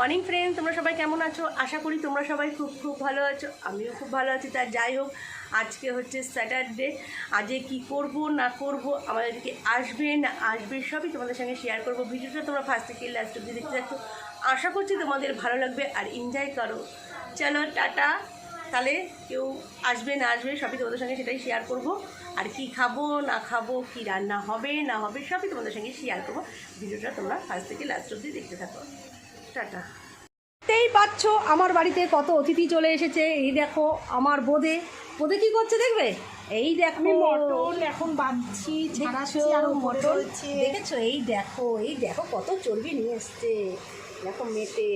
Morning friend তোমরা সবাই কেমন আছো? আশা করি তোমরা সবাই খুব খুব ভালো আছো। আমিও খুব ভালো আছি। তার যাই হোক, আজকে হচ্ছে স্যাটারডে আজকে কি করব, না করব, আমাদেরকে আসবে, না আসবে সবই তোমাদের সঙ্গে শেয়ার করব। ভিডিওটা তোমরা ফার্স্ট থেকে লাস্ট অব্দি দেখতে থাকো। আশা করছি তোমাদের ভালো লাগবে আর এনজয় করো। চলো, টাটা। তাহলে কেউ আসবে, না আসবে, সবই তোমাদের সঙ্গে সেটাই শেয়ার করব। আর কি খাব, না খাব, কি রান্না হবে, না হবে, সবই তোমাদের সঙ্গে শেয়ার করব। ভিডিওটা তোমরা ফার্স্ট থেকে লাস্ট অব্দি দেখতে থাকো। টাটা। দেখতেই পাচ্ছ আমার বাড়িতে কত অতিথি চলে এসেছে। এই দেখো আমার বোদে। বোদে কি করছে দেখবে? এই দেখো। মটন এখন বাঁধছি ছাড়াচ্ছি আর মটন। দেখেছ? এই দেখো এই দেখো কত চর্বি নিয়ে এসছে। দেখো মেটে।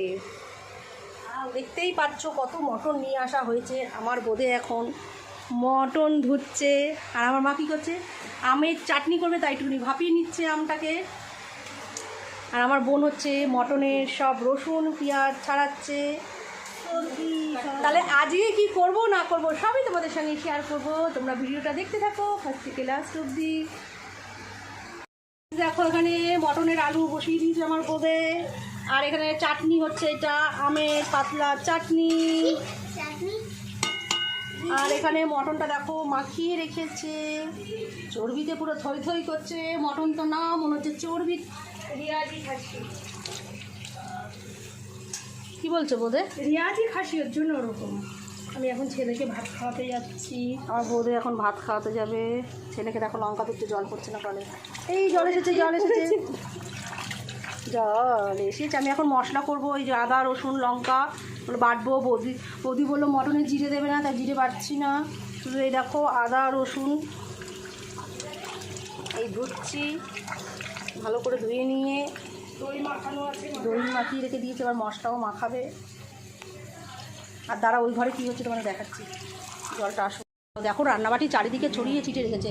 দেখতেই পাচ্ছ কত মটন নিয়ে আসা হয়েছে আমার বোধে এখন। মটন ধুচ্ছে। আর আমার মা কী করছে? আমের চাটনি করবে তাই একটুখানি ভাপিয়ে নিচ্ছে আমটাকে। আর আমার বোন হচ্ছে মটনের সব রসুন পেঁয়াজ ছাড়াচ্ছে। তাহলে আজকে কি করব না করব সবই তোমাদের সঙ্গে শেয়ার করব। তোমরা ভিডিওটা দেখতে থাকো ফার্স্ট থেকে লাস্ট অব্দি দেখো এখানে মটনের আলু বসিয়ে দিয়েছে আমার বোধে আর এখানে চাটনি হচ্ছে এটা আমের পাতলা চাটনি। আর এখানে মটনটা দেখো মাখিয়ে রেখেছে। চর্বিতে পুরো থই থই করছে। মটন তো না মনে হচ্ছে চর্বি। রিয়াজি খাসি। কি বলছো বোধে রিয়াজি খাসি ওর জন্য ওরকম। আমি এখন ছেলেকে ভাত খাওয়াতে যাচ্ছি। আমার বৌদি এখন ভাত খাওয়াতে যাবে। ছেলেকে দেখো লঙ্কা দিতে জল পড়ছে না কলে এই জল এসেছে জল এসেছে। জল এসেছে। আমি এখন মশলা করব। ওই যে আদা রসুন লঙ্কা। বাটবো। বৌদি বৌদি বলল মটনে জিরে দেবে না তাই জিরে বাটছি না। শুধু এই দেখো আদা রসুন। এই ধুচ্ছি। ভালো করে ধুয়ে নিয়ে দই মাখানো আছে দই মাখিয়ে রেখে দিয়েছে এবার মশলাও মাখাবে। আর দাঁড়া ওই ঘরে কী হচ্ছে তোমাকে দেখাচ্ছি। জলটা আসো। দেখো রান্নাবাটি চারিদিকে ছড়িয়ে ছিটে রেখেছে।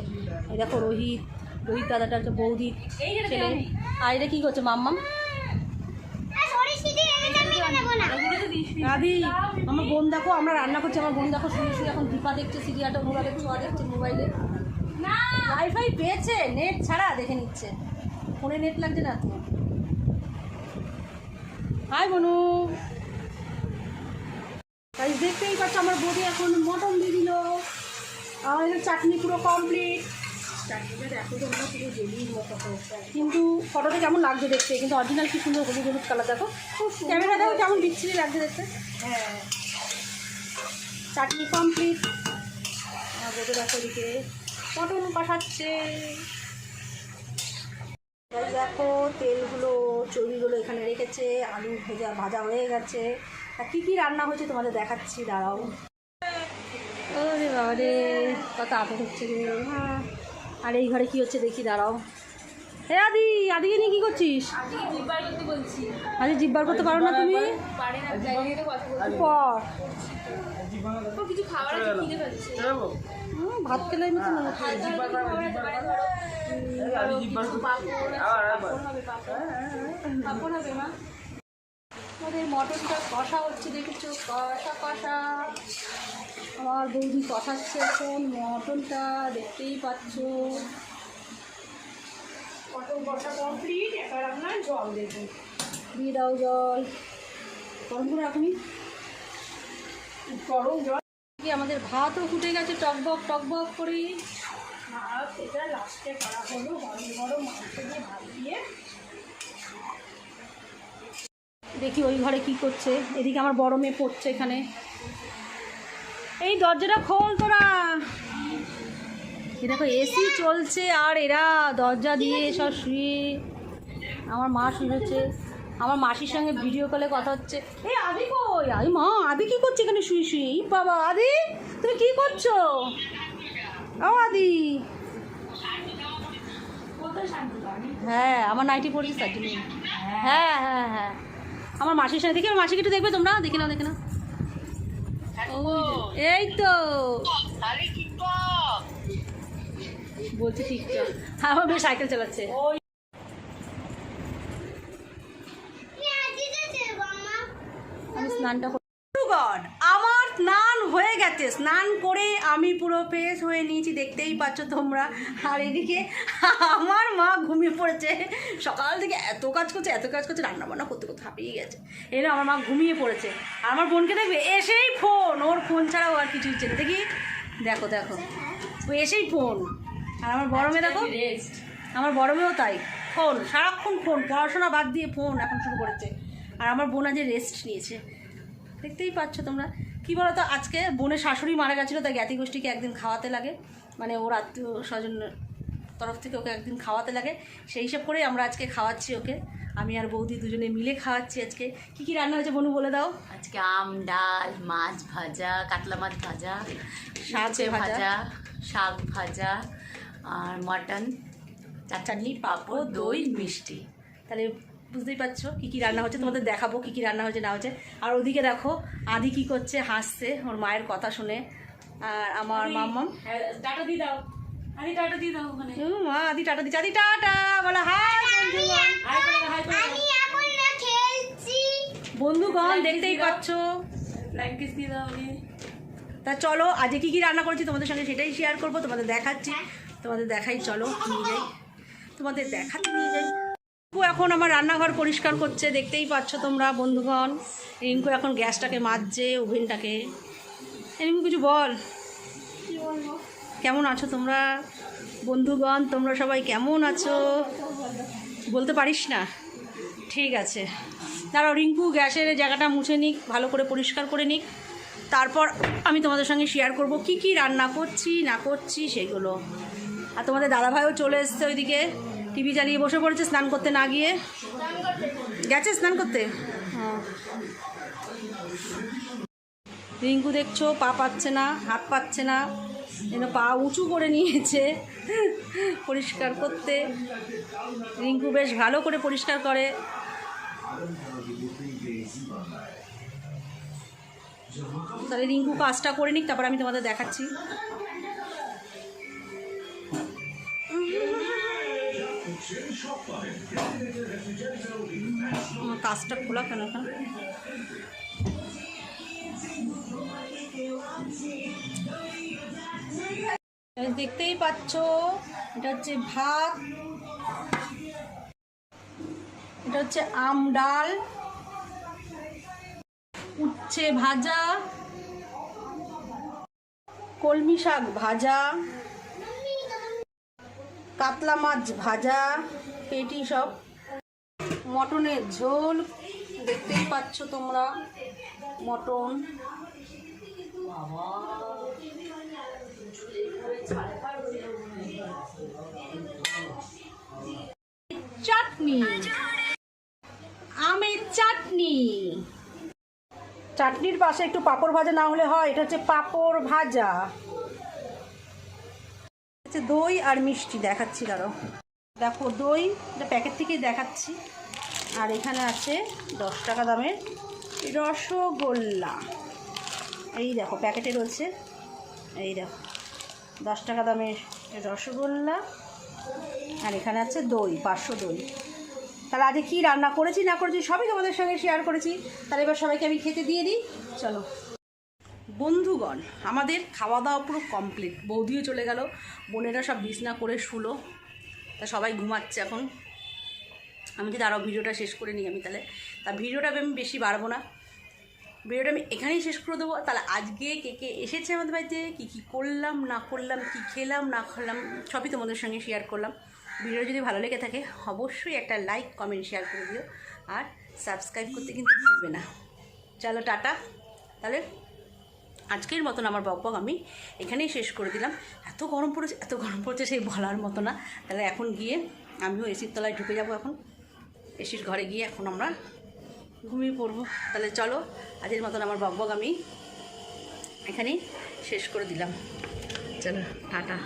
এই দেখো রোহিত রোহিত দাদাটা হচ্ছে বৌদি ছেলে। আর এটা কী করছে মাম্মাম? দাদি আমার বোন দেখো আমরা রান্না করছি আমার বোন দেখো শুয়ে শুয়ে এখন দীপা দেখছে সিরিয়ালটা মোবাইলে দেখছে ও দেখছে মোবাইলে। ওয়াইফাই পেয়েছে নেট ছাড়া দেখে নিচ্ছে। ফোনে নেট লাগছে না? হাই বনু। তাই দেখতেই পাচ্ছ আমার বডি এখন মটন দিয়ে দিল। আমার চাটনি পুরো কমপ্লিট কিন্তু ফটোতে কেমন লাগছে দেখতে? কিন্তু অরিজিনাল কি সুন্দর হলুদ হলুদ কালার দেখো। ক্যামেরা দেখো কেমন বিচ্ছিরি লাগছে দেখতে। হ্যাঁ। চাটনি কমপ্লিট আমার দেখো এদিকে মটন কষাচ্ছে। এই দেখো তেলগুলো চর্বিগুলো এখানে রেখেছে আলু ভেজা ভাজা হয়ে গেছে। আর কী কী রান্না হয়েছে তোমাদের দেখাচ্ছি দাঁড়াও। ওরে বাবা রে কত আদর হচ্ছে রে। হ্যাঁ। আর এই ঘরে কি হচ্ছে দেখি দাঁড়াও। হে আদি আদিকে নিয়ে কী করছিস? আদি জিব্বার করতে পারো না তুমি? পর হুম, ভাত খেলে মতো হচ্ছে। আমাদের মটনটা কষা হচ্ছে দেখেছ? কষা কষা। আমার বৌদি কষাচ্ছে এখন মটনটা দেখতেই পাচ্ছ। মটন কষা কমপ্লিট এবার আপনার জল দেবো। দিয়ে দাও জল। গরম করে রাখুনি গরম জল। কি আমাদের ভাতও ফুটে গেছে টকবক টকবক করে ভাত এটা লাস্টে করা হলো গরম গরম মাংস দিয়ে ভাত দিয়ে। দেখি ওই ঘরে কি করছে। এদিকে আমার বড় মেয়ে পড়ছে এখানে। এই দরজাটা খোল তোরা। দেখো এসি চলছে আর এরা দরজা দিয়ে সব শুয়ে। আমার মা শুয়েছে আমার মাসির সঙ্গে ভিডিও কলে কথা হচ্ছে। এই আদি কই? আই মা, আদি কি করছে এখানে শুয়ে শুয়ে? এই বাবা, আদি, তুমি কি করছ? ও আদি। হ্যাঁ আমার নাইটি পড়েছে হ্যাঁ হ্যাঁ হ্যাঁ। আমার মাসির সঙ্গে, দেখি আমার মাসিকে একটু দেখবে তোমরা? দেখে নাও দেখে নাও। এই তো। বলছে টিকটক। হ্যাঁ আমার সাইকেল চালাচ্ছে। স্নানটা আমার স্নান হয়ে গেছে। স্নান করে আমি পুরো ফ্রেশ হয়ে নিয়েছি দেখতেই পাচ্ছ তোমরা। আর এদিকে আমার মা ঘুমিয়ে পড়েছে। সকাল থেকে এত কাজ করছে এত কাজ করছে রান্না বান্না করতে করতে হাঁপিয়ে গেছে। এর আমার মা ঘুমিয়ে পড়েছে। আর আমার বোনকে দেখবে এসেই ফোন ওর ফোন ছাড়াও আর কিছু হচ্ছে দেখি দেখো দেখো। ও এসেই ফোন আর আমার বড় মেয়ে দেখো রেস্ট আমার বড় মেয়েও তাই। ফোন সারাক্ষণ ফোন পড়াশোনা বাদ দিয়ে ফোন এখন শুরু করেছে। আর আমার বোন আজ রেস্ট নিয়েছে। দেখতেই পাচ্ছ তোমরা। কী বলো তো আজকে বোনের শাশুড়ি মারা গেছিল তাই জ্ঞাতি গোষ্ঠীকে একদিন খাওয়াতে লাগে। মানে ওর আত্মীয় স্বজন তরফ থেকে ওকে একদিন খাওয়াতে লাগে। সেই হিসেব করেই আমরা আজকে খাওয়াচ্ছি ওকে। আমি আর বৌদি দুজনে মিলে খাওয়াচ্ছি আজকে। কী কী রান্না হয়েছে বনু বলে দাও। আজকে আম ডাল মাছ ভাজা কাতলা মাছ ভাজা শাক ভাজা। ভাজা শাক ভাজা আর মটন চাটনি পাঁপড় দই মিষ্টি। তাহলে বুঝতেই পারছ কী কী রান্না হচ্ছে তোমাদের দেখাবো কী কী রান্না হচ্ছে না হচ্ছে আর ওদিকে দেখো আদি কী করছে হাসছে ওর মায়ের কথা শুনে। আর আমার মাম্মাম। টাটা দিয়ে দাও। আরে টাটা দিয়ে দাও ওখানে। ও মা আদি টাটা দিচ্ছে আদি টাটা বলো হাই বন্ধুগণ। হাই বন্ধুগণ দেখতেই পাচ্ছ। ফ্লাইং কিস দিয়ে দাও তা চলো আজকে কী কী রান্না করেছি তোমাদের সঙ্গে সেটাই শেয়ার করব তোমাদের দেখাচ্ছি। তোমাদের দেখাই চলো নিয়ে যাই। তোমাদের দেখাতে নিয়ে যাই। এখন আমার রান্নাঘর পরিষ্কার করছে দেখতেই পাচ্ছ তোমরা বন্ধুগণ। রিঙ্কু এখন গ্যাসটাকে মাজছে ওভেনটাকে। রিঙ্কু কিছু বল। কেমন আছো তোমরা? বন্ধুগণ তোমরা সবাই কেমন আছো? বলতে পারিস না? ঠিক আছে। দাঁড়াও রিঙ্কু গ্যাসের জায়গাটা মুছে নিক ভালো করে পরিষ্কার করে নিক। তারপর আমি তোমাদের সঙ্গে শেয়ার করব কি কি রান্না করছি না করছি সেগুলো। আর তোমাদের দাদাভাইও চলে এসছে ওইদিকে। টিভি চালিয়ে বসে পড়েছে, স্নান করতে না গিয়ে। গেছে স্নান করতে? রিঙ্কু দেখছ, পা পাচ্ছে না, হাত পাচ্ছে না, যেন পা উঁচু করে নিয়েছে, পরিষ্কার করতে। রিঙ্কু বেশ ভালো করে পরিষ্কার করে। তাহলে রিঙ্কু কাজটা করে নিক, তারপর আমি তোমাদের দেখাচ্ছি। কাজটা খোলা কেন দেখতেই পাচ্ছ, এটা হচ্ছে ভাত, এটা হচ্ছে আম ডাল, উচ্ছে ভাজা, কলমি শাক ভাজা। কাতলা মাছ ভাজা পেটি সব। মটনের ঝোল দেখতেই পাচ্ছ তোমরা মটন। চাটনি। আমের চাটনি। চাটনির পাশে একটু পাঁপড় ভাজা না হলে হয় এটা হচ্ছে পাঁপড় ভাজা। হচ্ছে দই আর মিষ্টি দেখাচ্ছি দাঁড়ো দেখো, দই, এটা প্যাকেট থেকেই দেখাচ্ছি। আর এখানে আছে দশ টাকা দামের রসগোল্লা। এই দেখো, প্যাকেটে রয়েছে। এই দেখো, দশ টাকা দামের রসগোল্লা। আর এখানে আছে দই, পাঁচশো দই। তাহলে আজকে কী রান্না করেছি, না করেছি, সবই তোমাদের সঙ্গে শেয়ার করেছি। তাহলে এবার সবাইকে আমি খেতে দিয়ে দিই। চলো। বন্ধুগণ, আমাদের খাওয়া দাওয়া পুরো কমপ্লিট বৌদিও চলে গেল, বোনেরা সব বিছনা করে শুলো। তা সবাই ঘুমাচ্ছে এখন। আমি যদি আরও ভিডিওটা শেষ করে নিই আমি তাহলে। তা ভিডিওটা আমি বেশি বাড়বো না। ভিডিওটা আমি এখানেই শেষ করে দেবো। তাহলে আজকে কে কে এসেছে আমাদের বাড়িতে, কী কী করলাম, না করলাম, কী খেলাম, না খেলাম, সবই তোমাদের সঙ্গে শেয়ার করলাম। ভিডিও যদি ভালো লেগে থাকে, অবশ্যই একটা লাইক কমেন্ট শেয়ার করে দিও। আর সাবস্ক্রাইব করতে কিন্তু ভুলবে না। চলো টাটা। তাহলে আজকের মতন আমার বক বক আমি এখানেই শেষ করে দিলাম। এত গরম পড়েছে, এত গরম পড়েছে সেই বলার মতো না। তাহলে এখন গিয়ে আমিও এসির তলায় ঢুকে যাব এখন। এসির ঘরে গিয়ে এখন আমরা ঘুমিয়ে পড়ব। তাহলে চলো, আজকের মতন আমার বক বক আমি এখানেই শেষ করে দিলাম। চলো, টাটা।